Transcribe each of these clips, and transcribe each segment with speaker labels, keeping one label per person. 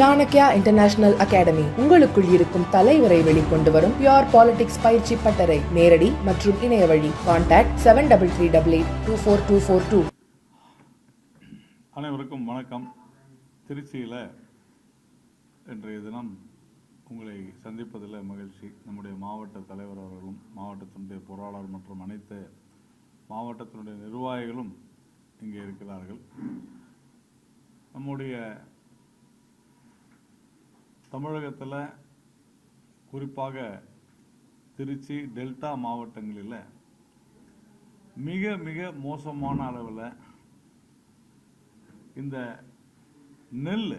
Speaker 1: Chanakya international academy உங்களுக்குள் இருக்கும் தலைவரை வெளிக்கொண்டு வரும் பியோர் பாலிடிக்ஸ் பயிற்சி பட்டறை. நேரடி மற்றும் இணைய வழி. Contact seven double three double eight two four two four two
Speaker 2: அனைவருக்கும் வணக்கம். திருச்சியில் இன்றைய தினம் உங்களை சந்திப்பதில் மகிழ்ச்சி. நம்முடைய மாவட்ட தலைவர் அவர்களும் மாவட்டத்தினுடைய பொருளாளர் மற்றும் அனைத்து மாவட்டத்தினுடைய நிர்வாகிகளும் இங்கே இருக்கிறார்கள். நம்முடைய தமிழகத்தில் குறிப்பாக திருச்சி டெல்டா மாவட்டங்களில் மிக மிக மோசமான அளவில் இந்த நெல்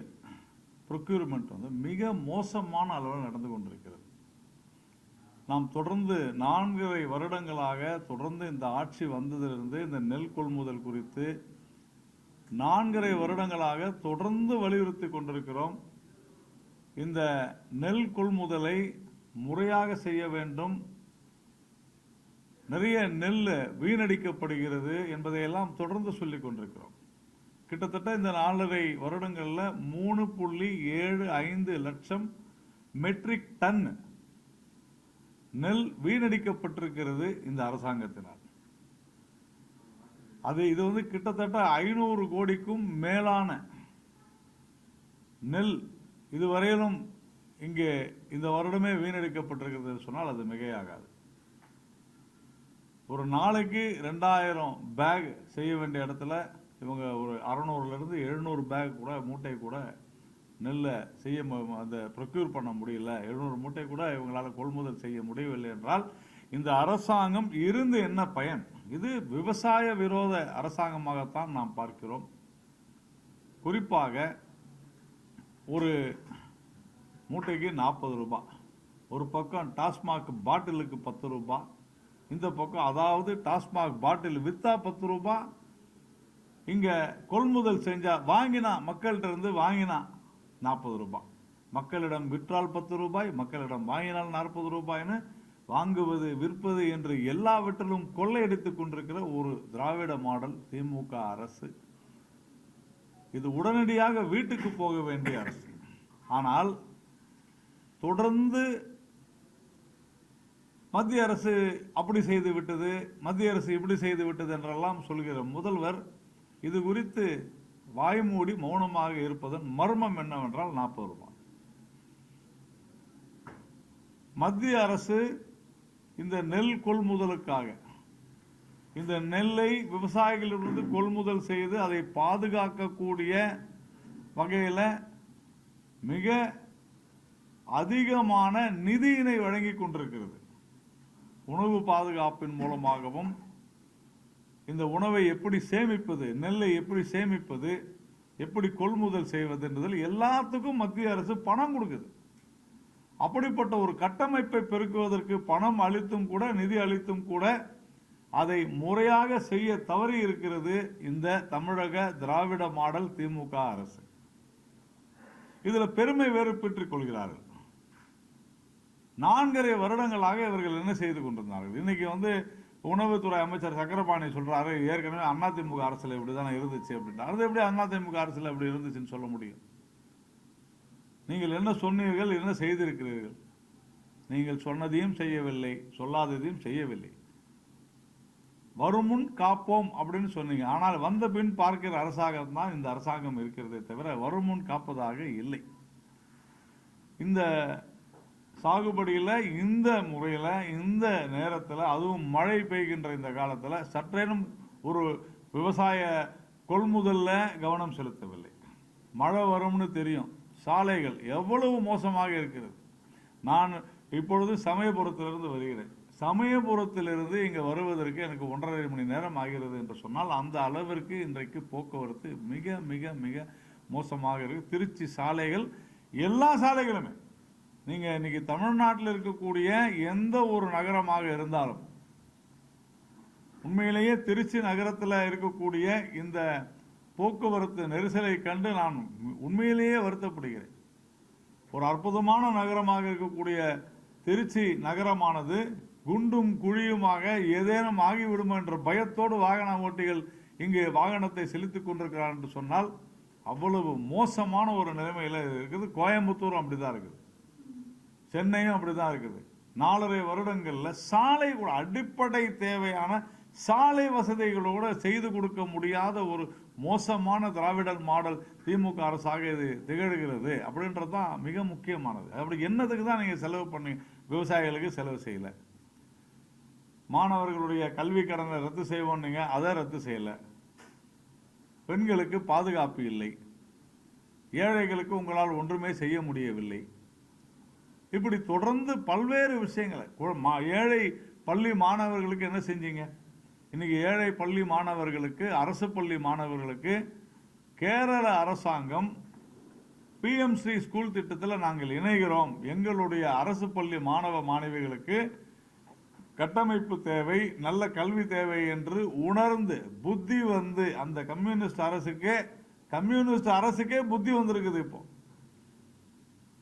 Speaker 2: ப்ரொக்யூர்மெண்ட் வந்து மிக மோசமான அளவில் நடந்து கொண்டிருக்கிறது. நாம் தொடர்ந்து நான்கரை வருடங்களாக தொடர்ந்து இந்த ஆட்சி வந்ததிலிருந்து இந்த நெல் கொள்முதல் குறித்து நான்கரை வருடங்களாக தொடர்ந்து வலியுறுத்தி கொண்டிருக்கிறோம். இந்த நெல் கொள்முதலை முறையாக செய்ய வேண்டும். நிறைய நெல் வீணடிக்கப்படுகிறது என்பதையெல்லாம் தொடர்ந்து சொல்லி கொண்டிருக்கிறோம். கிட்டத்தட்ட இந்த நாலரை வருடங்களில் மூணு புள்ளி ஏழு ஐந்து லட்சம் மெட்ரிக் டன் நெல் வீணடிக்கப்பட்டிருக்கிறது இந்த அரசாங்கத்தினால். அது இது வந்து கிட்டத்தட்ட ஐநூறு கோடிக்கும் மேலான நெல் இதுவரையிலும் இங்கே இந்த வருடமே வீணடிக்கப்பட்டிருக்கிறது சொன்னால் அது மிகையாகாது. ஒரு நாளைக்கு ரெண்டாயிரம் பேக் செய்ய வேண்டிய இடத்துல இவங்க ஒரு அறநூறுலேருந்து எழுநூறு பேக் கூட மூட்டை கூட நெல்லை செய்ய மு- அந்த ப்ரொக்யூர் பண்ண முடியல எழுநூறு மூட்டை கூட இவங்களால் கொள்முதல் செய்ய முடியவில்லை என்றால் இந்த அரசாங்கம் இருந்து என்ன பயன்? இது விவசாய விரோத அரசாங்கமாகத்தான் நாம் பார்க்கிறோம். குறிப்பாக ஒரு மூட்டைக்கு நாற்பது ரூபாய் ஒரு பக்கம் டாஸ்மாக் பாட்டிலுக்கு பத்து ரூபாய் இந்த பக்கம் அதாவது டாஸ்மாக் பாட்டில் விற்றா பத்து ரூபாய் இங்கே கொள்முதல் செஞ்சால் வாங்கினா மக்கள்கிட்ட இருந்து வாங்கினா நாற்பது ரூபாய் மக்களிடம் விற்றால் பத்து ரூபாய் மக்களிடம் வாங்கினால் நாற்பது ரூபாய்னு வாங்குவது விற்பது என்று எல்லாவற்றிலும் கொள்ளையடித்துக் கொண்டிருக்கிற ஒரு திராவிட மாடல் திமுக அரசு. இது உடனடியாக வீட்டுக்கு போக வேண்டிய அரசு. ஆனால் தொடர்ந்து மத்திய அரசு அப்படி செய்து விட்டது மத்திய அரசு இப்படி செய்து விட்டது என்றெல்லாம் சொல்கிற முதல்வர் இது குறித்து வாய்மூடி மௌனமாக இருப்பதன் மர்மம் என்னவென்றால் நாற்பது ரூபாய். மத்திய அரசு இந்த நெல் கொள்முதலுக்காக இந்த நெல்லை விவசாயிகளிலிருந்து கொள்முதல் செய்து அதை பாதுகாக்கக்கூடிய வகையில் மிக அதிகமான நிதியினை வழங்கி கொண்டிருக்கிறது. உணவு பாதுகாப்பின் மூலமாகவும் இந்த உணவை எப்படி சேமிப்பது நெல்லை எப்படி சேமிப்பது எப்படி கொள்முதல் செய்வது என்பதில் எல்லாத்துக்கும் மத்திய அரசு பணம் கொடுக்குது. அப்படிப்பட்ட ஒரு கட்டமைப்பை பெருக்குவதற்கு பணம் அளித்தும் கூட நிதி அளித்தும் கூட அதை முறையாக செய்ய தவறி இருக்கிறது இந்த தமிழக திராவிட மாடல் திமுக அரசு. இதில் பெருமை வேறு பெற்றுக் கொள்கிறார்கள். நான்கரை வருடங்களாக இவர்கள் என்ன செய்து கொண்டிருந்தார்கள்? இன்னைக்கு வந்து உணவுத்துறை அமைச்சர் சக்கரபாணி சொல்கிறாரு ஏற்கனவே அதிமுக அரசுல இப்படிதானே இருந்துச்சு அப்படின்னா அது எப்படி அதிமுக அரசுல இப்படி இருந்துச்சுன்னு சொல்ல முடியும்? நீங்கள் என்ன சொன்னீர்கள் என்ன செய்திருக்கிறீர்கள்? நீங்கள் சொன்னதையும் செய்யவில்லை சொல்லாததையும் செய்யவில்லை. வருமுன் காப்போம் அப்படின்னு சொன்னீங்க. ஆனால் வந்த பின் பார்க்கிற அரசாங்கம் தான் இந்த அரசாங்கம் இருக்கிறதே தவிர வருமுன் காப்பதாக இல்லை. இந்த சாகுபடியில் இந்த முறையில் இந்த நேரத்தில் அதுவும் மழை பெய்கின்ற இந்த காலத்தில் சற்றேனும் ஒரு விவசாய கொள்முதலில் கவனம் செலுத்தவில்லை. மழை வரும்னு தெரியும். சாலைகள் எவ்வளவு மோசமாக இருக்கிறது. நான் இப்பொழுது சமயபுரத்திலிருந்து வருகிறேன். சமயபுரத்திலிருந்து இங்கே வருவதற்கு எனக்கு ஒன்றரை மணி நேரம் ஆகிறது என்று சொன்னால் அந்த அளவிற்கு இன்றைக்கு போக்குவரத்து மிக மிக மிக மோசமாக இருக்குது திருச்சி சாலைகள் எல்லா சாலைகளுமே நீங்கள் இன்னைக்கு தமிழ்நாட்டில் இருக்கக்கூடிய எந்த ஒரு நகரமாக இருந்தாலும் உண்மையிலேயே திருச்சி நகரத்தில் இருக்கக்கூடிய இந்த போக்குவரத்து நெரிசலை கண்டு நான் உண்மையிலேயே வருத்தப்படுகிறேன். ஒரு அற்புதமான நகரமாக இருக்கக்கூடிய திருச்சி நகரமானது குண்டும் குழியுமாக ஏதேனும் ஆகிவிடுமோ என்ற பயத்தோடு வாகன ஓட்டிகள் இங்கே வாகனத்தை செலுத்திக் கொண்டிருக்கிறார் என்று சொன்னால் அவ்வளவு மோசமான ஒரு நிலைமையில் இருக்குது. கோயம்புத்தூரும் அப்படிதான் இருக்குது. சென்னையும் அப்படிதான் இருக்குது. நாலரை வருடங்களில் சாலை கூட அடிப்படை தேவையான சாலை வசதிகளோட செய்து கொடுக்க முடியாத ஒரு மோசமான திராவிடர் மாடல் திமுக அரசாக இது திகழ்கிறது அப்படின்றது தான் மிக முக்கியமானது. அப்படி என்னதுக்கு தான் நீங்கள் செலவு பண்ணி விவசாயிகளுக்கு செலவு செய்யலை? மாணவர்களுடைய கல்வி கடனை ரத்து செய்வோம் நீங்கள் அதை ரத்து செய்யலை. பெண்களுக்கு பாதுகாப்பு இல்லை. ஏழைகளுக்கு உங்களால் ஒன்றுமே செய்ய முடியவில்லை. இப்படி தொடர்ந்து பல்வேறு விஷயங்களை மா- ஏழை பள்ளி மாணவர்களுக்கு என்ன செஞ்சீங்க? இன்னைக்கு ஏழை பள்ளி மாணவர்களுக்கு அரசு பள்ளி மாணவர்களுக்கு கேரள அரசாங்கம் பிஎம்சி ஸ்கூல் திட்டத்தில் நாங்கள் இணைகிறோம். எங்களுடைய அரசு பள்ளி மாணவ மாணவிகளுக்கு கட்டமைப்பு தேவை நல்ல கல்வி தேவை என்று உணர்ந்து புத்தி வந்து அந்த கம்யூனிஸ்ட் அரசுக்கே கம்யூனிஸ்ட் அரசுக்கே புத்தி வந்திருக்குது இப்போ.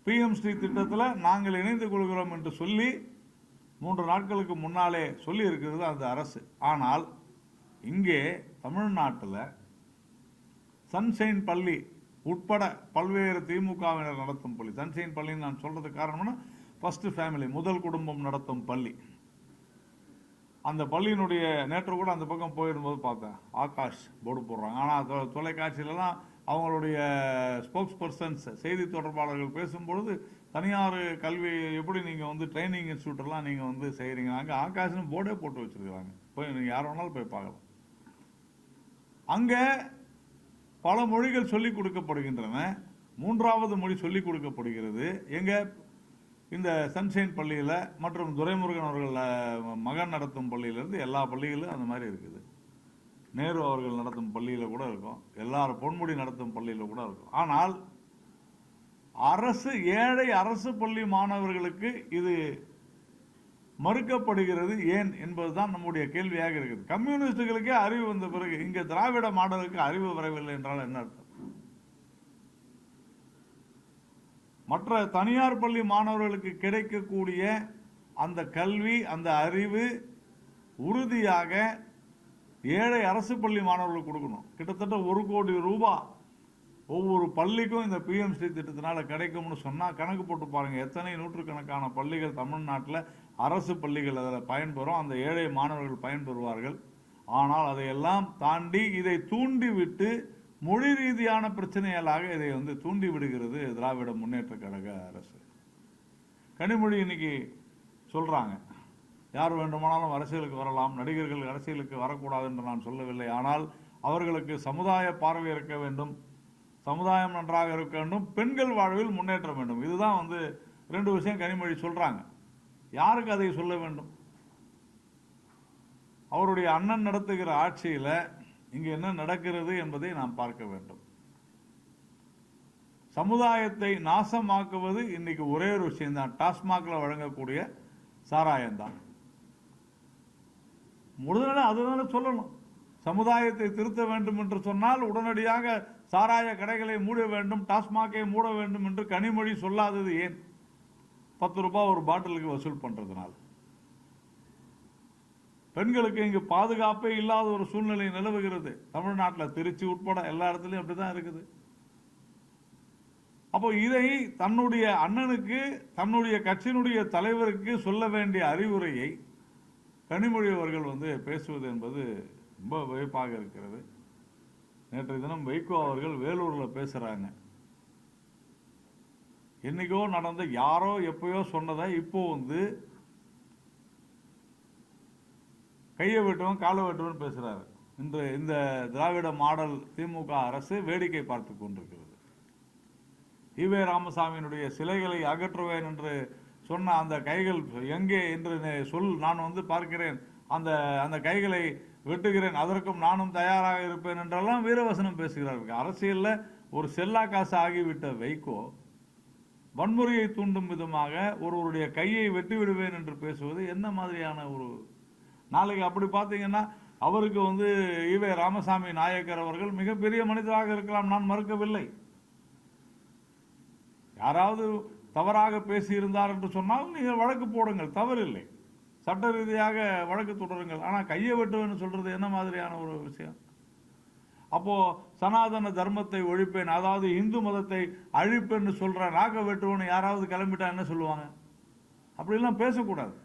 Speaker 2: பிஎம் ஸ்ரீ திட்டத்தில் நாங்கள் இணைந்து கொள்கிறோம் என்று சொல்லி மூன்று நாட்களுக்கு முன்னாலே சொல்லி இருக்கிறது அந்த அரசு. ஆனால் இங்கே தமிழ்நாட்டில் சன்ஷைன் பள்ளி உட்பட பல்வேறு திமுகவினர் நடத்தும் பள்ளி. சன்ஷைன் பள்ளின்னு நான் சொல்கிறது காரணம்னா ஃபஸ்ட்டு ஃபேமிலி முதல் குடும்பம் நடத்தும் பள்ளி. அந்த பள்ளியினுடைய நேற்று கூட அந்த பக்கம் போயிருந்தபோது பார்த்தேன். ஆகாஷ் போர்டு போடுறாங்க. ஆனால் தொ- தொலைக்காட்சியிலலாம் அவங்களுடைய ஸ்போக்ஸ் பர்சன்ஸ் செய்தி தொடர்பாளர்கள் பேசும்பொழுது தனியார் கல்வி எப்படி நீங்கள் வந்து ட்ரைனிங் இன்ஸ்டியூட்டெல்லாம் நீங்கள் வந்து செய்கிறீங்க அங்கே ஆகாஷ்னு போர்டே போட்டு வச்சுருக்குறாங்க. போய் நீங்கள் யார் வேணாலும் போய் பார்க்கலாம். அங்கே பல மொழிகள் சொல்லிக் கொடுக்கப்படுகின்றன. மூன்றாவது மொழி சொல்லிக் கொடுக்கப்படுகிறது. எங்கள் இந்த சன்ஷைன் பள்ளியில் மற்றும் துரைமுருகன் அவர்கள் மகன் நடத்தும் பள்ளியிலேருந்து எல்லா பள்ளிகளும் அந்த மாதிரி இருக்குது. நேரு அவர்கள் நடத்தும் பள்ளியில் கூட இருக்கும். எல்லாரும் பொன்முடி நடத்தும் பள்ளியில் கூட இருக்கும். ஆனால் அரசு ஏழை அரசு பள்ளி மாணவர்களுக்கு இது மறுக்கப்படுகிறது ஏன் என்பதுதான் நம்முடைய கேள்வியாக இருக்குது. கம்யூனிஸ்டுகளுக்கே அறிவு வந்த பிறகு இங்கே திராவிட மாடலுக்கு அறிவு வரவில்லை என்றால் என்ன அர்த்தம்? மற்ற தனியார் பள்ளி மாணவர்களுக்கு கிடைக்கக்கூடிய அந்த கல்வி அந்த அறிவு உறுதியாக ஏழை அரசு பள்ளி மாணவர்களுக்கு கொடுக்கணும். கிட்டத்தட்ட ஒரு கோடி ரூபாய் ஒவ்வொரு பள்ளிக்கும் இந்த பிஎம்சி திட்டத்தினால் கிடைக்கும்னு சொன்னால் கணக்கு போட்டு பாருங்கள் எத்தனை நூற்றுக்கணக்கான பள்ளிகள் தமிழ்நாட்டில் அரசு பள்ளிகள் அதில் பயன்பெறும். அந்த ஏழை மாணவர்கள் பயன்பெறுவார்கள். ஆனால் அதையெல்லாம் தாண்டி இதை தூண்டிவிட்டு மொழி ரீதியான பிரச்சனைகளாக இதை வந்து தூண்டி விடுகிறது திராவிட முன்னேற்ற கழக அரசு. கனிமொழி இன்னைக்கு சொல்கிறாங்க யார் வேண்டுமானாலும் அரசியலுக்கு வரலாம் நடிகர்கள் அரசியலுக்கு வரக்கூடாது என்று நான் சொல்லவில்லை. ஆனால் அவர்களுக்கு சமுதாய பார்வை இருக்க வேண்டும் சமுதாயம் நன்றாக இருக்க வேண்டும் பெண்கள் வாழ்வில் முன்னேற்றம் வேண்டும். இதுதான் வந்து ரெண்டு விஷயம் கனிமொழி சொல்கிறாங்க யாருக்கு அதை சொல்ல வேண்டும்? அவருடைய அண்ணன் நடத்துகிற ஆட்சியில் இங்கே என்ன நடக்கிறது என்பதை நாம் பார்க்க வேண்டும். சமுதாயத்தை நாசமாக்குவது இன்னைக்கு ஒரே ஒரு விஷயம் தான் வழங்கக்கூடிய சாராயம்தான். தான் உடனே அதுதானே சொல்லணும். சமுதாயத்தை திருத்த வேண்டும் என்று சொன்னால் உடனடியாக சாராய கடைகளை மூட வேண்டும் டாஸ்மாகை மூட வேண்டும் என்று கனிமொழி சொல்லாதது ஏன்? பத்து ரூபாய் ஒரு பாட்டிலுக்கு வசூல் பண்ணுறதுனால பெண்களுக்கு இங்கு பாதுகாப்பே இல்லாத ஒரு சூழ்நிலை நிலவுகிறது. தமிழ்நாட்டில் திருச்சி உட்பட எல்லா இடத்துலையும் அப்படிதான் இருக்குது. அப்போ இதை தன்னுடைய அண்ணனுக்கு தன்னுடைய கட்சியினுடைய தலைவருக்கு சொல்ல வேண்டிய அறிவுரையை கனிமொழி அவர்கள் வந்து பேசுவது என்பது ரொம்ப வியப்பாக இருக்கிறது. நேற்றைய தினம் வைகோ அவர்கள் வேலூர்ல பேசுகிறாங்க என்னைக்கோ நடந்த யாரோ எப்பயோ சொன்னதை இப்போ வந்து கையை வெட்டுவன் காலை வெட்டுவன் பேசுகிறாரு இன்று இந்த திராவிட மாடல் திமுக அரசு வேடிக்கை பார்த்து கொண்டிருக்கிறது. ஈவே ராமசாமியினுடைய சிலைகளை அகற்றுவேன் என்று சொன்ன அந்த கைகள் எங்கே என்று சொல் நான் வந்து பார்க்கிறேன். அந்த அந்த கைகளை வெட்டுகிறேன். அதற்கும் நானும் தயாராக இருப்பேன் என்றெல்லாம் வீரவசனம் பேசுகிறார்கள். அரசியலில் ஒரு செல்லா காசு ஆகிவிட்ட வைகோ வன்முறையை தூண்டும் விதமாக ஒருவருடைய கையை வெட்டி விடுவேன் என்று பேசுவது என்ன மாதிரியான ஒரு நாளைக்கு அப்படி பார்த்தீங்கன்னா அவருக்கு வந்து ஈவே ராமசாமி நாயக்கர் அவர்கள் மிகப்பெரிய மனிதராக இருக்கலாம். நான் மறுக்கவில்லை. யாராவது தவறாக பேசியிருந்தார் என்று சொன்னால் நீங்கள் வழக்கு போடுங்கள். தவறில்லை. சட்ட ரீதியாக வழக்கு தொடருங்கள். ஆனால் கையை வெட்டுவேன்னு சொல்கிறது என்ன மாதிரியான ஒரு விஷயம்? அப்போது சனாதன தர்மத்தை ஒழிப்பேன் அதாவது இந்து மதத்தை அழிப்பேன்னு சொல்கிற நாக்க வெட்டுவேன்னு யாராவது கிளம்பிட்டா என்ன சொல்லுவாங்க? அப்படிலாம் பேசக்கூடாது.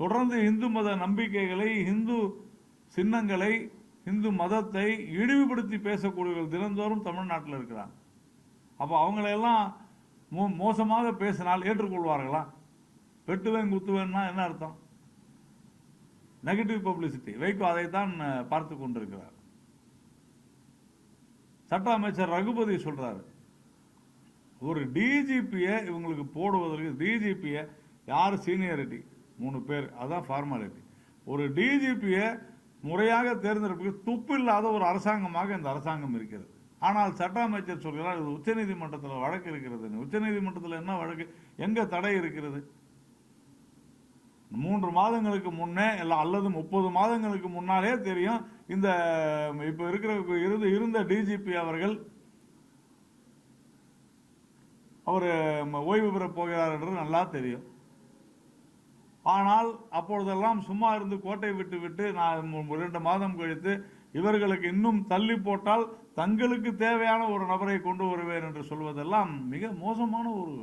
Speaker 2: தொடர்ந்து இந்து மத நம்பிக்கைகளை இந்து சின்னங்களை இந்து மதத்தை இழிவுபடுத்தி பேசக்கூடியவர்கள் தினந்தோறும் தமிழ்நாட்டில் இருக்கிறாங்க. அப்போ அவங்களையெல்லாம் மோ மோசமாக பேசினால் ஏற்றுக்கொள்வார்களா? வெட்டுவேன் குத்துவேன்னா என்ன அர்த்தம்? நெகட்டிவ் பப்ளிசிட்டி வைகோ அதைத்தான் பார்த்து கொண்டிருக்கிறார். சட்ட அமைச்சர் ரகுபதி சொல்றாரு. ஒரு டிஜிபியை இவங்களுக்கு போடுவதற்கு டிஜிபியை யார் சீனியாரிட்டி மூணு பேர். அதுதான் ஃபார்மாலிட்டி ஒரு டிஜிபியை முறையாக தேர்ந்தெடுப்புக்கு துப்பு இல்லாத ஒரு அரசாங்கமாக இந்த அரசாங்கம் இருக்கிறது. ஆனால் சட்ட அமைச்சர் சொல்கிறார் இது உச்சநீதிமன்றத்தில் வழக்கு இருக்கிறது. உச்சநீதிமன்றத்தில் என்ன வழக்கு? எங்கே தடை இருக்கிறது? மூன்று மாதங்களுக்கு முன்னே இல்லை அல்லது முப்பது மாதங்களுக்கு முன்னாலே தெரியும் இந்த இப்போ இருக்கிற இருந்து இருந்த டிஜிபி அவர்கள் அவர் ஓய்வு பெறப் போகிறார் என்று நல்லா தெரியும். ஆனால் அப்பொழுதெல்லாம் சும்மா இருந்து கோட்டை விட்டு விட்டு நான் இரண்டு மாதம் கழித்து இவர்களுக்கு இன்னும் தள்ளி போட்டால் தங்களுக்கு தேவையான ஒரு நபரை கொண்டு வருவேன் என்று சொல்வதெல்லாம் மிக மோசமான ஒரு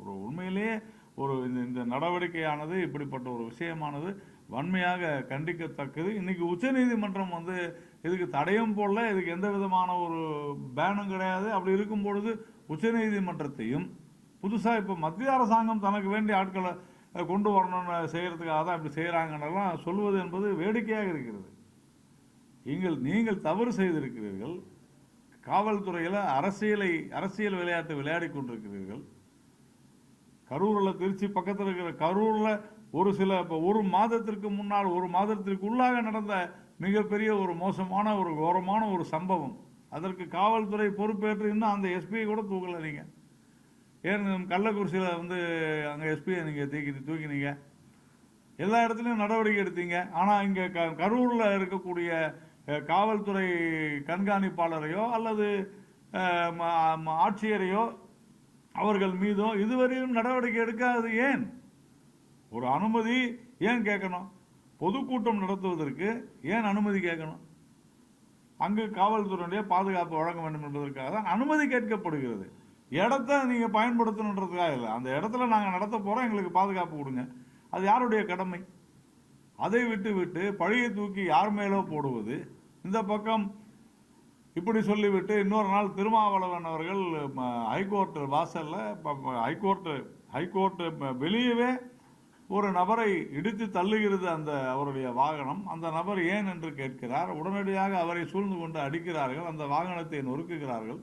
Speaker 2: ஒரு உண்மையிலேயே ஒரு இந்த இந்த நடவடிக்கையானது இப்படிப்பட்ட ஒரு விஷயமானது வன்மையாக கண்டிக்கத்தக்கது. இன்னைக்கு உச்சநீதிமன்றம் வந்து இதுக்கு தடையும் போடல இதுக்கு எந்த விதமான ஒரு பேனும் கிடையாது. அப்படி இருக்கும் பொழுது உச்சநீதிமன்றத்தையும் புதுசாக இப்போ மத்திய அரசாங்கம் தனக்கு வேண்டிய ஆட்களை கொண்டு வரணும்னு செய்கிறதுக்காக தான் இப்படி செய்கிறாங்கன்னெல்லாம் சொல்வது என்பது வேடிக்கையாக இருக்கிறது. நீங்கள் நீங்கள் தவறு செய்திருக்கிறீர்கள். காவல்துறையில் அரசியலை அரசியல் விளையாட்டு விளையாடி கொண்டிருக்கிறீர்கள். கரூரில் திருச்சி பக்கத்தில் இருக்கிற கரூரில் ஒரு சில இப்போ ஒரு மாதத்திற்கு முன்னால் ஒரு மாதத்திற்கு உள்ளாக நடந்த மிகப்பெரிய ஒரு மோசமான ஒரு கோரமான ஒரு சம்பவம். அதற்கு காவல்துறை பொறுப்பேற்று இன்னும் அந்த எஸ்பியை கூட தூக்கலை நீங்கள் ஏன் கள்ளக்குறிச்சியில் வந்து அங்கே எஸ்பியை நீங்கள் தூக்கி தூக்கினீங்க. எல்லா இடத்துலையும் நடவடிக்கை எடுத்தீங்க. ஆனால் இங்கே க கரூரில் இருக்கக்கூடிய காவல்துறை கண்காணிப்பாளரையோ அல்லது ம- ஆட்சியரையோ அவர்கள் மீதோ இதுவரையும் நடவடிக்கை எடுக்காது. ஏன்? ஒரு அனுமதி ஏன் கேட்கணும்? பொதுக்கூட்டம் நடத்துவதற்கு ஏன் அனுமதி கேட்கணும்? அங்கு காவல்துறையுடைய பாதுகாப்பு வழங்க வேண்டும் என்பதற்காக தான் அனுமதி கேட்கப்படுகிறது. இடத்த நீங்கள் பயன்படுத்தணுன்றதுக்காக இல்லை. அந்த இடத்துல நாங்கள் நடத்த போகிறோம் எங்களுக்கு பாதுகாப்பு கொடுங்க. அது யாருடைய கடமை? அதை விட்டுவிட்டு பழியை தூக்கி யார் மேலோ போடுவது? இந்த பக்கம் இப்படி சொல்லிவிட்டு இன்னொரு நாள் திருமாவளவன் அவர்கள் ம, ஹைகோர்ட் வாசல்ல ஹைகோர்ட்டு ப- வெளியவே ஒரு நபரை இடித்து தள்ளுகிறது அந்த அவருடைய வாகனம். அந்த நபர் ஏன் என்று கேட்கிறார். உடனடியாக அவரை சூழ்ந்து கொண்டு அடிக்கிறார்கள். அந்த வாகனத்தை நொறுக்குகிறார்கள்.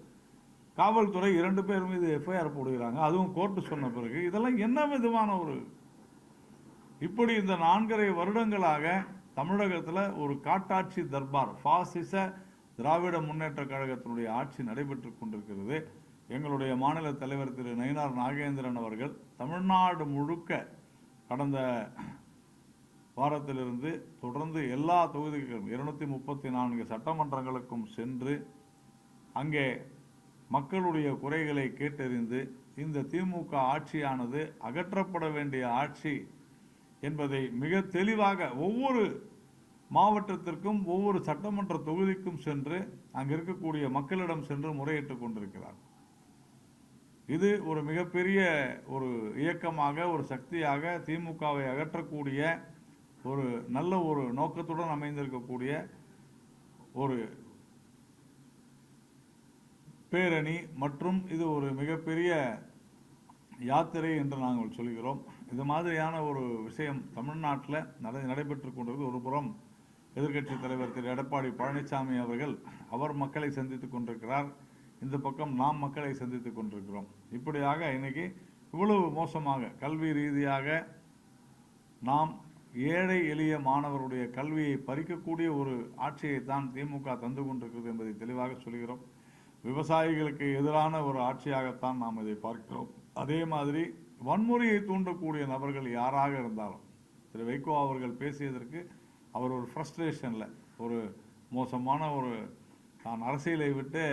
Speaker 2: காவல்துறை இரண்டு பேர் மீது எஃப்ஐஆர் போடுகிறாங்க. அதுவும் கோர்ட்டு சொன்ன பிறகு. இதெல்லாம் என்ன விதமான ஒரு இப்படி இந்த நான்கரை வருடங்களாக தமிழகத்தில் ஒரு காட்டாட்சி தர்பார் பாசிச திராவிட முன்னேற்ற கழகத்தினுடைய ஆட்சி நடைபெற்று கொண்டிருக்கிறது. எங்களுடைய மாநில தலைவர் திரு நயினார் நாகேந்திரன் அவர்கள் தமிழ்நாடு முழுக்க கடந்த வாரத்திலிருந்து தொடர்ந்து எல்லா தொகுதிகளும் இருநூத்தி முப்பத்தி நான்கு சட்டமன்றங்களுக்கும் சென்று அங்கே மக்களுடைய குறைகளை கேட்டறிந்து இந்த திமுக ஆட்சியானது அகற்றப்பட வேண்டிய ஆட்சி என்பதை மிக தெளிவாக ஒவ்வொரு மாவட்டத்திற்கும் ஒவ்வொரு சட்டமன்ற தொகுதிக்கும் சென்று அங்கு இருக்கக்கூடிய மக்களிடம் சென்று முறையிட்டுக் கொண்டிருக்கிறார். இது ஒரு மிகப்பெரிய ஒரு இயக்கமாக ஒரு சக்தியாக திமுகவை அகற்றக்கூடிய ஒரு நல்ல ஒரு நோக்கத்துடன் அமைந்திருக்கக்கூடிய ஒரு பேரணி மற்றும் இது ஒரு மிகப்பெரிய யாத்திரை என்று நாங்கள் சொல்கிறோம். இது மாதிரியான ஒரு விஷயம் தமிழ்நாட்டில் நடை நடைபெற்று கொண்டது ஒரு புறம். எதிர்க்கட்சி தலைவர் திரு. எடப்பாடி பழனிசாமி அவர்கள் அவர் மக்களை சந்தித்துக் கொண்டிருக்கிறார். இந்த பக்கம் நாம் மக்களை சந்தித்துக் கொண்டிருக்கிறோம். இப்படியாக இன்னைக்கு இவ்வளவு மோசமாக கல்வி ரீதியாக நாம் ஏழை எளிய மாணவருடைய கல்வியை பறிக்கக்கூடிய ஒரு ஆட்சியை தான் திமுக தந்து கொண்டிருக்கிறது என்பதை தெளிவாக சொல்கிறோம். விவசாயிகளுக்கு எதிரான ஒரு ஆட்சியாகத்தான் நாம் இதை பார்க்கிறோம். அதே மாதிரி வன்முறையை தூண்டக்கூடிய நபர்கள் யாராக இருந்தாலும் திரு வைகோ அவர்கள் பேசியதற்கு அவர் ஒரு ஃப்ரஸ்ட்ரேஷனில் ஒரு மோசமான ஒரு தான் அரசியலை விட்டு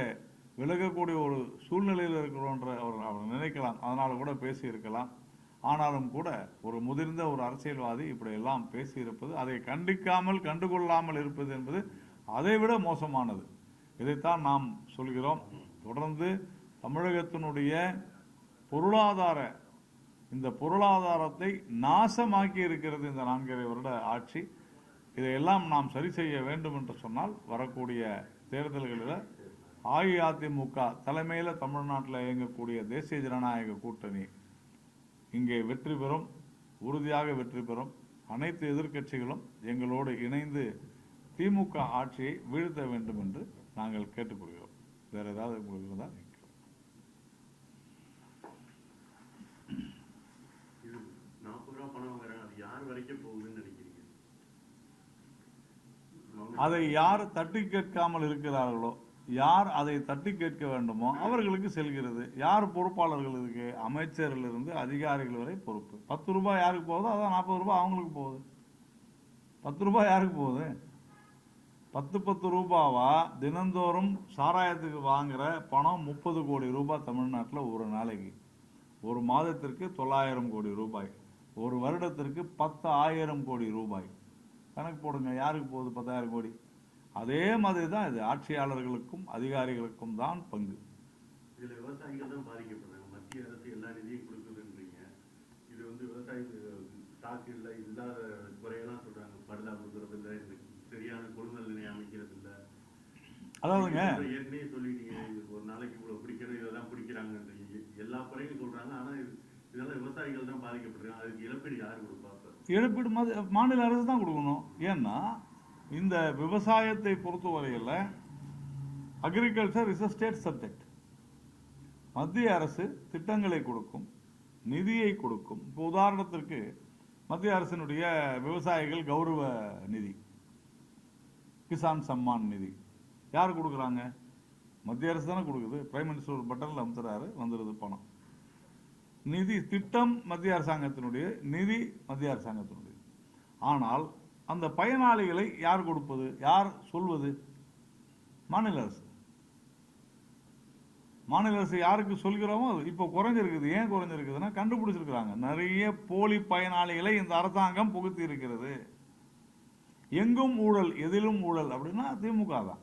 Speaker 2: விலகக்கூடிய ஒரு சூழ்நிலையில் இருக்கிறோன்ற அவர் அவர் நினைக்கலாம். அதனால் கூட பேசியிருக்கலாம். ஆனாலும் கூட ஒரு முதிர்ந்த ஒரு அரசியல்வாதி இப்படியெல்லாம் பேசியிருப்பது அதை கண்டிக்காமல் கண்டுகொள்ளாமல் இருப்பது என்பது அதைவிட மோசமானது. இதைத்தான் நாம் சொல்கிறோம். தொடர்ந்து தமிழகத்தினுடைய பொருளாதார இந்த பொருளாதாரத்தை நாசமாக்கி இருக்கிறது இந்த நான்கரை வருட ஆட்சி. இதையெல்லாம் நாம் சரி செய்ய வேண்டும் என்று சொன்னால் வரக்கூடிய தேர்தல்களில் அஇஅதிமுக தலைமையில் தமிழ்நாட்டில் இயங்கக்கூடிய தேசிய ஜனநாயக கூட்டணி இங்கே வெற்றி பெறும் உறுதியாக வெற்றி பெறும். அனைத்து எதிர்க்கட்சிகளும் எங்களோடு இணைந்து திமுக ஆட்சியை வீழ்த்த வேண்டும் என்று நாங்கள் கேட்டுக்கொள்கிறோம். வேறு ஏதாவது உங்களுக்கு இருந்தால் நீங்க கேளுங்க.
Speaker 3: இது நாற்பது ரூபா பணம் வாங்குறாங்க அது போகுதுன்னு நினைக்கிறீங்க?
Speaker 2: அதை யார் தட்டி கேட்காமல் இருக்கிறார்களோ யார் அதை தட்டி கேட்க வேண்டுமோ அவர்களுக்கு செல்கிறது. யார் பொறுப்பாளர்கள் இதுக்கு? அமைச்சரிலிருந்து அதிகாரிகள் வரை பொறுப்பு. பத்து ரூபாய் யாருக்கு போகுதோ அதான் நாற்பது ரூபாய் அவங்களுக்கு போகுது. பத்து ரூபாய் யாருக்கு போகுது? பத்து பத்து ரூபாவா? தினந்தோறும் சாராயத்துக்கு வாங்குற பணம் முப்பது கோடி ரூபாய் தமிழ்நாட்டில் ஒரு நாளைக்கு. ஒரு மாதத்திற்கு தொள்ளாயிரம் கோடி ரூபாய். ஒரு வருடத்திற்கு பத்து ஆயிரம் கோடி ரூபாய். கணக்கு போடுங்க யாருக்கு போகுது பத்தாயிரம் கோடி? அதே மாதிரி தான் இது ஆட்சியாளர்களுக்கும் அதிகாரிகளுக்கும் தான் பங்கு.
Speaker 3: இதுல விவசாயிகள் தான் பாதிக்கப்படுறாங்க. மத்திய அரசு எல்லா நிதியும் கொடுக்குதுன்றீங்க. இது வந்து விவசாய ஸ்டாக் இல்ல இல்லாத குறையெல்லாம் சொல்றாங்க. படுதா கொடுக்கறது இல்ல சரியான கொள்முதல் நிலையம் அமைக்கிறது இல்ல.
Speaker 2: அதாவதுங்க
Speaker 3: ஏற்கனவே சொல்லிட்டீங்க. இது ஒரு நாளைக்கு இவ்வளவு பிடிக்கணும் இதெல்லாம் பிடிக்கிறாங்கன்றீங்க. எல்லா குறையும் சொல்றாங்க. ஆனா இது- இதெல்லாம் விவசாயிகள் தான் பாதிக்கப்படுறாங்க. அதுக்கு இழப்பீடு யார் கொடுப்பா?
Speaker 2: இழப்பீடு மாநில அரசு தான் கொடுக்கணும். ஏன்னா இந்த விவசாயத்தை பொறுத்தவரையில் agriculture is a state subject மத்திய அரசு திட்டங்களை கொடுக்கும் நிதியை கொடுக்கும். இப்போ உதாரணத்திற்கு மத்திய அரசினுடைய விவசாயிகள் கௌரவ நிதி கிசான் சம்மான் நிதி. யார் கொடுக்குறாங்க? மத்திய அரசு தானே கொடுக்குது. பிரைம் மினிஸ்டர் பட்டனில் அமுத்துறாரு வந்துடுது பணம். நிதி திட்டம் மத்திய அரசாங்கத்தினுடைய நிதி மத்திய அரசாங்கத்தினுடைய. ஆனால் அந்த பயனாளிகளை யார் கொடுப்பது? யார் சொல்வது? மாநில அரசு. மாநில அரசு யாருக்கு சொல்கிறோமோ அது இப்போ குறைஞ்சிருக்குது. ஏன் குறைஞ்சிருக்குதுன்னா கண்டுபிடிச்சிருக்கிறாங்க. நிறைய போலி பயனாளிகளை இந்த அரசாங்கம் புகுத்தி இருக்கிறது. எங்கும் ஊழல் எதிலும் ஊழல் அப்படின்னா திமுக தான்.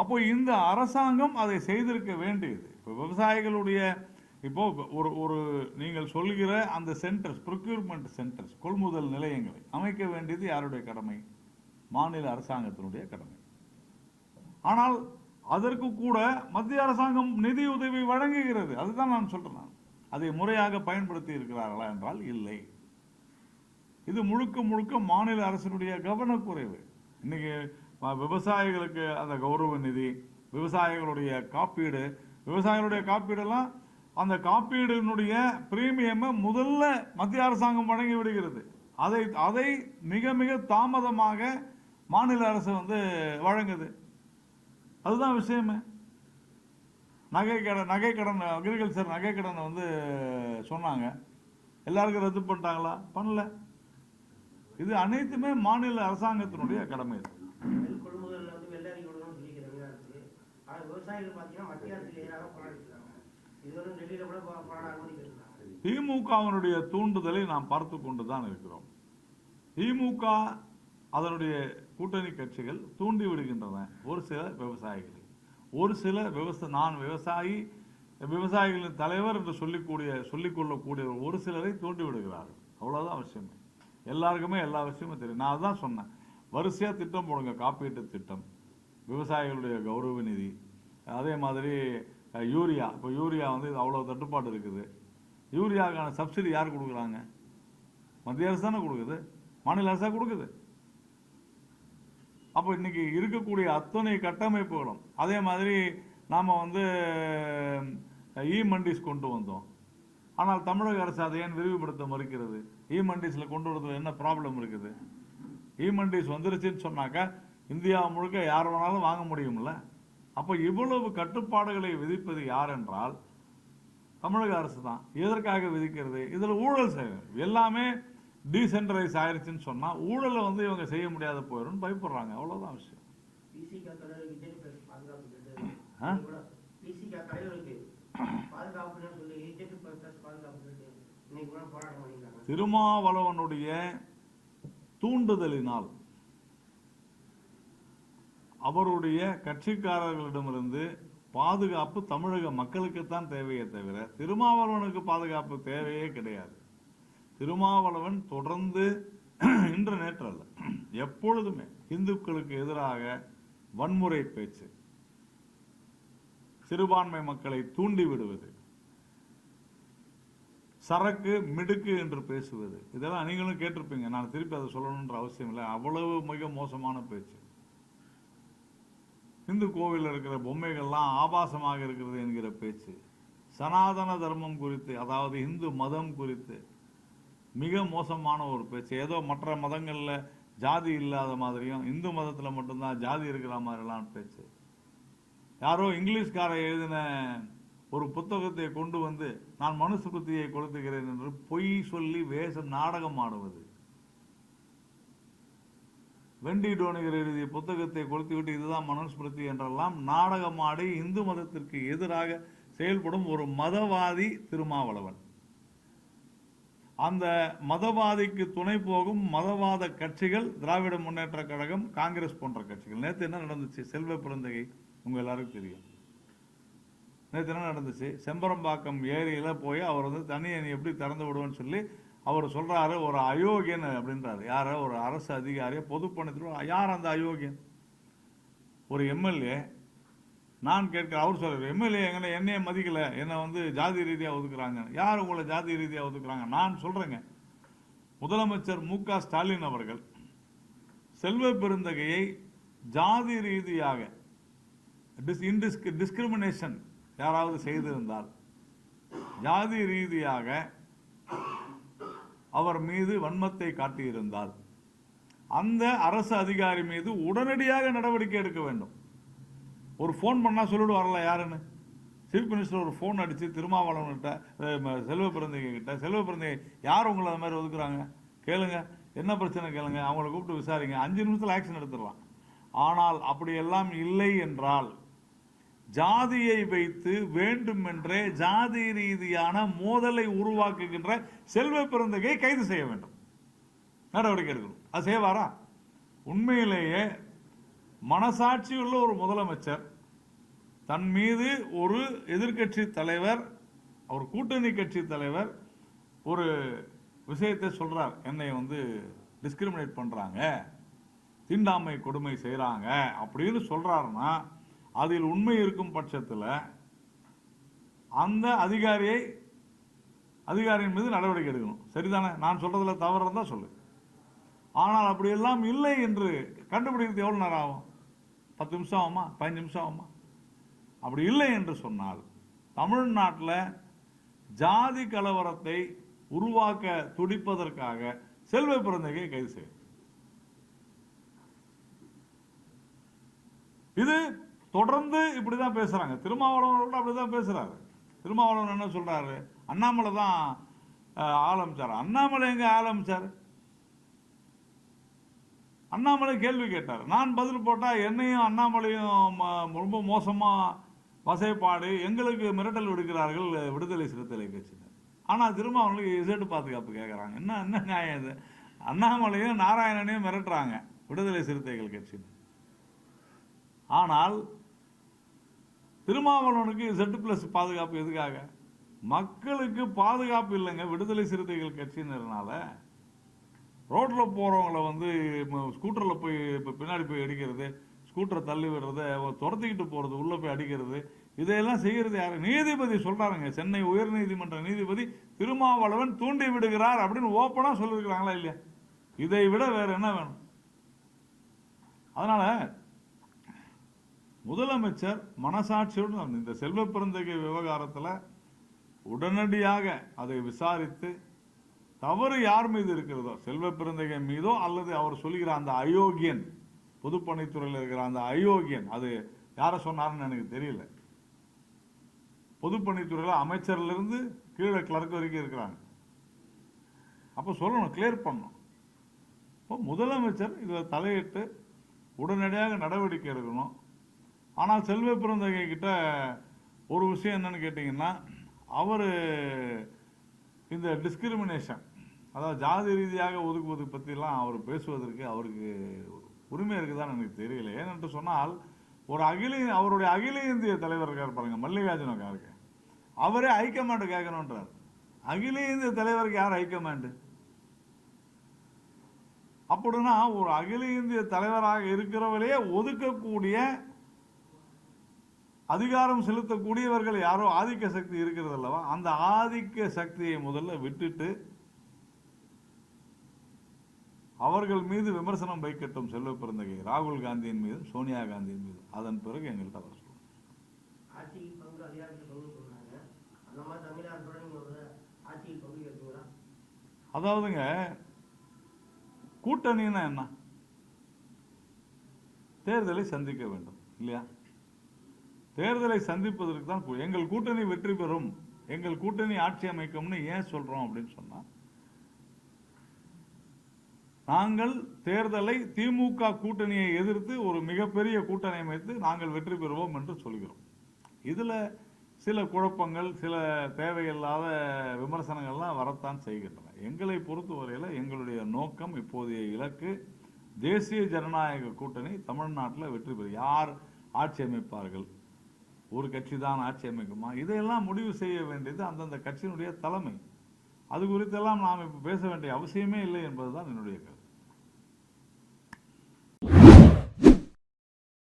Speaker 2: அப்போ இந்த அரசாங்கம் அதை செய்திருக்க வேண்டியது. இப்போ விவசாயிகளுடைய இப்போ ஒரு ஒரு நீங்கள் சொல்கிற அந்த சென்டர்ஸ் ப்ரொக்யூர்மெண்ட் சென்டர்ஸ் கொள்முதல் நிலையங்களை அமைக்க வேண்டியது யாருடைய கடமை? மாநில அரசாங்கத்தினுடைய கடமை. ஆனால் அதற்கு கூட மத்திய அரசாங்கம் நிதி உதவி வழங்குகிறது. அதுதான் நான் சொல்கிறேன் அதை முறையாக பயன்படுத்தி இருக்கிறார்களா என்றால் இல்லை. இது முழுக்க முழுக்க மாநில அரசினுடைய கவனக்குறைவு. இன்னைக்கு விவசாயிகளுக்கு அந்த கௌரவ நிதி விவசாயிகளுடைய காப்பீடு விவசாயிகளுடைய காப்பீடெல்லாம் அந்த காப்பீடினுடைய பிரீமியமை முதல்ல மத்திய அரசாங்கம் வழங்கி விடுகிறது. அதை அதை மிக மிக தாமதமாக மாநில அரசு வந்து வழங்குது. அதுதான் விஷயமே. நகை கடன் நகை கடன் அக்ரிகல்ச்சர் நகை கடனை வந்து சொன்னாங்க. எல்லாருக்கும் ரத்து பண்ணிட்டாங்களா? பண்ணல. இது அனைத்துமே மாநில அரசாங்கத்தினுடைய கடமை இது.
Speaker 4: விவசாயிகள் மத்திய அரசுக்கு எதிராக
Speaker 2: திமுகவினுடைய தூண்டுதலை நாம் பார்த்து கொண்டு தான் இருக்கிறோம். திமுக அதனுடைய கூட்டணி கட்சிகள் தூண்டி விடுகின்றன. ஒரு சில விவசாயிகளை. ஒரு சில விவசாய நான் விவசாயி விவசாயிகளின் தலைவர் என்று சொல்லிக்கூடிய சொல்லிக்கொள்ளக்கூடிய ஒரு சிலரை தூண்டி விடுகிறார்கள். அவ்வளவுதான் அவசியம் எல்லாருக்குமே எல்லா விஷயமும் தெரியும். நான் அதான் சொன்னேன். வரிசையா திட்டம் போடுங்க. காப்பீட்டு திட்டம். விவசாயிகளுடைய கௌரவ நிதி. அதே மாதிரி யூரியா. இப்போ யூரியா வந்து அவ்வளோ தட்டுப்பாடு இருக்குது. யூரியாவுக்கான சப்சிடி யார் கொடுக்குறாங்க? மத்திய அரசு தானே கொடுக்குது. மாநில அரசா கொடுக்குது. அப்போ இன்றைக்கி இருக்கக்கூடிய அத்தனை கட்டமைப்புகளும் அதே மாதிரி நாம் வந்து இ மண்டிஸ் கொண்டு வந்தோம். ஆனால் தமிழக அரசு அதை ஏன் விரிவுபடுத்த மறுக்கிறது? இ மண்டிஸில் கொண்டு வரதுல என்ன ப்ராப்ளம் இருக்குது? இ மண்டிஸ் வந்துருச்சுன்னு சொன்னாக்கா இந்தியா முழுக்க யார் வேணாலும் வாங்க முடியும்ல? அப்போ இவ்வளவு கட்டுப்பாடுகளை விதிப்பது யார் என்றால் தமிழக அரசு தான் எதற்காக விதிக்கிறது? இதில் ஊழல் செய்யும் எல்லாமே டீசென்ட்ரலைஸ் ஆயிருச்சுன்னு சொன்னா ஊழலை வந்து இவங்க செய்ய முடியாத போயிடும்னு பயப்படுறாங்க. அவ்வளவுதான் விஷயம்.
Speaker 4: பிசிகா தலைவருக்கு இஜெட் பாதுகாப்பு கேட்டு
Speaker 2: ஆ?
Speaker 4: பிசிகா தலைவருக்கு பாதுகாப்புன்னு சொல்லி இஜெட் பிளஸ் பாதுகாப்பு கேட்டு இன்னைக்கு கூட போராட்டம் பண்ணியிருக்காங்க
Speaker 2: திருமாவளவனுடைய தூண்டுதலினால் அவருடைய கட்சிக்காரர்களிடமிருந்து பாதுகாப்பு தமிழக மக்களுக்குத்தான் தேவையே தவிர திருமாவளவனுக்கு பாதுகாப்பு தேவையே கிடையாது. திருமாவளவன் தொடர்ந்து இன்று நேற்றல்ல எப்பொழுதுமே இந்துக்களுக்கு எதிராக வன்முறை பேச்சு சிறுபான்மை மக்களை தூண்டி விடுவது சரக்கு மிடுக்கு என்று பேசுவது இதெல்லாம் நீங்களும் கேட்டிருப்பீங்க. நான் திருப்பி அதை சொல்லணுன்ற அவசியம் இல்லை. அவ்வளவு மிக மோசமான பேச்சு. இந்து கோவிலில் இருக்கிற பொம்மைகள்லாம் ஆபாசமாக இருக்கிறது என்கிற பேச்சு. சனாதன தர்மம் குறித்து அதாவது இந்து மதம் குறித்து மிக மோசமான ஒரு பேச்சு. ஏதோ மற்ற மதங்களில் ஜாதி இல்லாத மாதிரியும் இந்து மதத்தில் மட்டும்தான் ஜாதி இருக்கிற மாதிரிலாம் பேச்சு. யாரோ இங்கிலீஷ்கார எழுதின ஒரு புத்தகத்தை கொண்டு வந்து நான் மனுஸ்மிருதியை கொளுத்துகிறேன் என்று பொய் சொல்லி வேஷம் நாடகம் ஆடுவது. வெண்டி டோனிகர் எழுதிய புத்தகத்தை கொளுத்திவிட்டு இதுதான் மனுஸ்மிருதி என்றெல்லாம் நாடகமாடி இந்து மதத்திற்கு எதிராக செயல்படும் ஒரு மதவாதி திருமாவளவன். அந்த மதவாதிக்கு துணை போகும் மதவாத கட்சிகள் திராவிட முன்னேற்ற கழகம் காங்கிரஸ் போன்ற கட்சிகள். நேற்று என்ன நடந்துச்சு? செல்வ பிறந்தகை. உங்க எல்லாருக்கும் தெரியும். நேற்று என்ன நடந்துச்சு? செம்பரம்பாக்கம் ஏரியில போய் அவர் வந்து தண்ணியை அணி எப்படி திறந்து விடுவேன்னு சொல்லி அவர் சொல்கிறாரு ஒரு அயோக்கியன் அப்படின்றாரு. யார்? ஒரு அரசு அதிகாரியை பொதுப்பணத்தில் யார் அந்த அயோக்கியன்? ஒரு எம்எல்ஏ. நான் கேட்க அவர் சொல்கிறார் எம்எல்ஏ எங்களை என்னையே மதிக்கலை. என்னை வந்து ஜாதி ரீதியாக ஒதுக்குறாங்க. யார் உங்களை ஜாதி ரீதியாக ஒதுக்குறாங்க? நான் சொல்கிறேங்க முதலமைச்சர் மு க ஸ்டாலின் அவர்கள் செல்வ பெருந்தகையை ஜாதி ரீதியாக டிஸ் இன்டிஸ்க் டிஸ்கிரிமினேஷன் யாராவது செய்திருந்தால் ஜாதி ரீதியாக அவர் மீது வன்மத்தை காட்டியிருந்தால் அந்த அரசு அதிகாரி மீது உடனடியாக நடவடிக்கை எடுக்க வேண்டும். ஒரு ஃபோன் பண்ணால் சொல்லிட்டு வரல யாருன்னு? சீஃப் மினிஸ்டர் ஒரு ஃபோன் அடித்து திருமாவளவன்கிட்ட செல்வ பிறந்தகை கிட்ட செல்வ பிறந்தகை யார் உங்களை அந்த மாதிரி ஒதுக்குறாங்க? கேளுங்க. என்ன பிரச்சனை கேளுங்க? அவங்கள கூப்பிட்டு விசாரிங்க. அஞ்சு நிமிஷத்தில் ஆக்ஷன் எடுத்துடலாம். ஆனால் அப்படியெல்லாம் இல்லை என்றால் ஜாதியை வைத்து வேண்டுமென்றே ஜாதி ரீதியான மோதலை உருவாக்குகின்ற செல்வ பிறந்தகையை கைது செய்ய வேண்டும். நடவடிக்கை எடுக்கணும். அது செய்வாரா? உண்மையிலேயே மனசாட்சியுள்ள ஒரு முதலமைச்சர் தன் மீது ஒரு எதிர்க்கட்சி தலைவர் அவர் கூட்டணி கட்சி தலைவர் ஒரு விஷயத்தை சொல்றார். என்னை வந்து டிஸ்கிரிமினேட் பண்றாங்க தீண்டாமை கொடுமை செய்கிறாங்க அப்படின்னு சொல்றாருன்னா அதில் உண்மை இருக்கும் பட்சத்தில் அந்த அதிகாரியை அதிகாரியின் மீது நடவடிக்கை எடுக்கணும். சரிதானே? நான் சொல்றதுல தவறு தான் சொல்லு. ஆனால் அப்படியெல்லாம் இல்லை என்று கண்டுபிடிக்கிறது எவ்வளோ நேரம் ஆகும்? பத்து நிமிஷம் ஆகுமா? பதினஞ்சு நிமிஷம் ஆகுமா? அப்படி இல்லை என்று சொன்னால் தமிழ்நாட்டில் ஜாதி கலவரத்தை உருவாக்க துடிப்பதற்காக செல்வ பிறந்தகையை கைது செய்யும் இது தொடர்ந்து இப்படி தான் பேசுகிறாங்க திருமாவளவனோட அப்படி தான் பேசுகிறாரு திருமாவளவன் என்ன சொல்கிறாரு அண்ணாமலை தான் ஆரம்பித்தார் அண்ணாமலை எங்கே ஆரம்பித்தார் அண்ணாமலை கேள்வி கேட்டார். நான் பதில் போட்டால் என்னையும் அண்ணாமலையும் ம- ரொம்ப மோசமாக வசைப்பாடு எங்களுக்கு மிரட்டல் விடுக்கிறார்கள் விடுதலை சிறுத்தை கட்சியினர் ஆனால் திரும்ப அவங்களுக்கு பாதுகாப்பு கேட்குறாங்க என்ன என்ன நியாயம் இது? அண்ணாமலையும் நாராயணனையும் மிரட்டுறாங்க விடுதலை சிறுத்தைகள் கட்சியினர். ஆனால் திருமாவளவனுக்கு செட்டு பிளஸ் பாதுகாப்பு எதுக்காக? மக்களுக்கு பாதுகாப்பு இல்லைங்க. விடுதலை சிறுத்தைகள் கட்சியினர்னால. ரோட்டில் போகிறவங்கள வந்து ஸ்கூட்டரில் போய் இப்போ பின்னாடி போய் அடிக்கிறது ஸ்கூட்டரை தள்ளி விடுறது துரத்திக்கிட்டு போகிறது உள்ளே போய் அடிக்கிறது இதையெல்லாம் செய்கிறது யார்? நீதிபதி சொல்கிறாருங்க சென்னை உயர்நீதிமன்ற நீதிபதி திருமாவளவன் தூண்டி விடுகிறார் அப்படின்னு ஓப்பனாக சொல்லியிருக்கிறாங்களா இல்லையா? இதை விட வேறு என்ன வேணும்? அதனால் முதலமைச்சர் மனசாட்சியுடன் இந்த செல்வ பிறந்தகை விவகாரத்தில் உடனடியாக அதை விசாரித்து தவறு யார் மீது இருக்கிறதோ செல்வ பிறந்தகை மீதோ அல்லது அவர் சொல்லுகிற அந்த அயோக்கியன் பொதுப்பணித்துறையில் இருக்கிற அந்த அயோக்கியன் அது யாரை சொன்னாருன்னு எனக்கு தெரியல. பொதுப்பணித்துறையில் அமைச்சர்லேருந்து கீழே கிளர்க் வரைக்கும் இருக்கிறாங்க. அப்போ சொல்லணும் கிளியர் பண்ணணும். இப்போ முதலமைச்சர் இதில் தலையிட்டு உடனடியாக நடவடிக்கை எடுக்கணும். ஆனால் செல்வ பிறந்தகை கிட்ட ஒரு விஷயம் என்னன்னு கேட்டிங்கன்னா அவர் இந்த டிஸ்கிரிமினேஷன் அதாவது ஜாதி ரீதியாக ஒதுக்குவது பற்றிலாம் அவர் பேசுவதற்கு அவருக்கு உரிமை இருக்குதான்னு எனக்கு தெரியல. ஏனென்று சொன்னால் ஒரு அகில அவருடைய அகில இந்திய தலைவர் இருக்கார் பாருங்க மல்லிகார்ஜுன கார்கே அவரே ஹைகமாண்ட் கேட்கணுன்றார். அகில இந்திய தலைவருக்கு யார் ஹைகமாண்டு அப்படின்னா ஒரு அகில இந்திய தலைவராக இருக்கிறவரையே ஒதுக்கக்கூடிய அதிகாரம் செலுத்தக்கூடியவர்கள் யாரோ ஆதிக்க சக்தி இருக்கிறது அல்லவா அந்த ஆதிக்க சக்தியை முதல்ல விட்டுட்டு அவர்கள் மீது விமர்சனம் வைக்கட்டும் செல்வ பிறந்தகை. ராகுல் காந்தியின் மீதும் சோனியா காந்தியின் மீதும் அதன் பிறகு எங்கள்கிட்ட வர சொல்லுங்க
Speaker 4: ஆட்சியில் பங்கு அதிகாரத்தில் பங்கு சொல்றாங்க அந்த மாதிரி தமிழக அரசோட நீங்க ஒரு ஆட்சியில் பங்கு கேட்பீங்களா
Speaker 2: அதாவதுங்க கூட்டணின்னா என்ன? தேர்தலை சந்திக்க வேண்டும் இல்லையா? தேர்தலை சந்திப்பதற்கு தான் எங்கள் கூட்டணி வெற்றி பெறும் எங்கள் கூட்டணி ஆட்சி அமைக்கும்னு ஏன் சொல்றோம் அப்படின்னு சொன்னா நாங்கள் தேர்தலை திமுக கூட்டணியை எதிர்த்து ஒரு மிகப்பெரிய கூட்டணி அமைத்து நாங்கள் வெற்றி பெறுவோம் என்று சொல்கிறோம். இதுல சில குழப்பங்கள் சில தேவையில்லாத விமர்சனங்கள்லாம் வரத்தான் செய்கின்றன. எங்களை பொறுத்தவரையில் எங்களுடைய நோக்கம் இப்போதைய இலக்கு தேசிய ஜனநாயக கூட்டணி தமிழ்நாட்டில் வெற்றி பெறும். யார் ஆட்சி அமைப்பார்கள்? ஒரு கட்சி தான் ஆட்சி அமைக்குமா? இதையெல்லாம் முடிவு செய்ய வேண்டியது அந்தந்த கட்சியினுடைய தலைமை. அது குறித்தெல்லாம் நாம் இப்போ பேச வேண்டிய அவசியமே இல்லை என்பதுதான் என்னுடைய கருத்து.